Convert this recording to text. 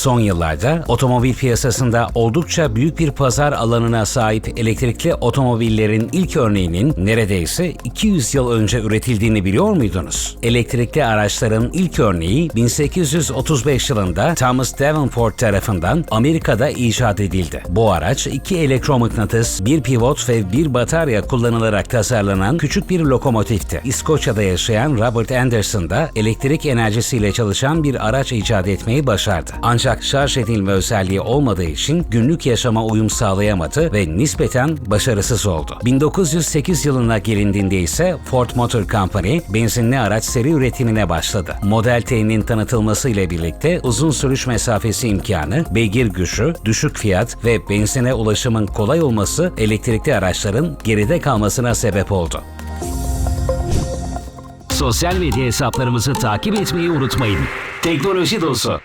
Son yıllarda otomobil piyasasında oldukça büyük bir pazar alanına sahip elektrikli otomobillerin ilk örneğinin neredeyse 200 yıl önce üretildiğini biliyor muydunuz? Elektrikli araçların ilk örneği 1835 yılında Thomas Davenport tarafından Amerika'da icat edildi. Bu araç iki elektromıknatıs, bir pivot ve bir batarya kullanılarak tasarlanan küçük bir lokomotifti. İskoçya'da yaşayan Robert Anderson da elektrik enerjisiyle çalışan bir araç icat etmeyi başardı. Ancak şarj edilme özelliği olmadığı için günlük yaşama uyum sağlayamadı ve nispeten başarısız oldu. 1908 yılına gelindiğinde ise Ford Motor Company benzinli araç seri üretimine başladı. Model T'nin tanıtılmasıyla birlikte uzun sürüş mesafesi imkanı, beygir gücü, düşük fiyat ve benzine ulaşımın kolay olması elektrikli araçların geride kalmasına sebep oldu. Sosyal medya hesaplarımızı takip etmeyi unutmayın. Teknoloji Dostu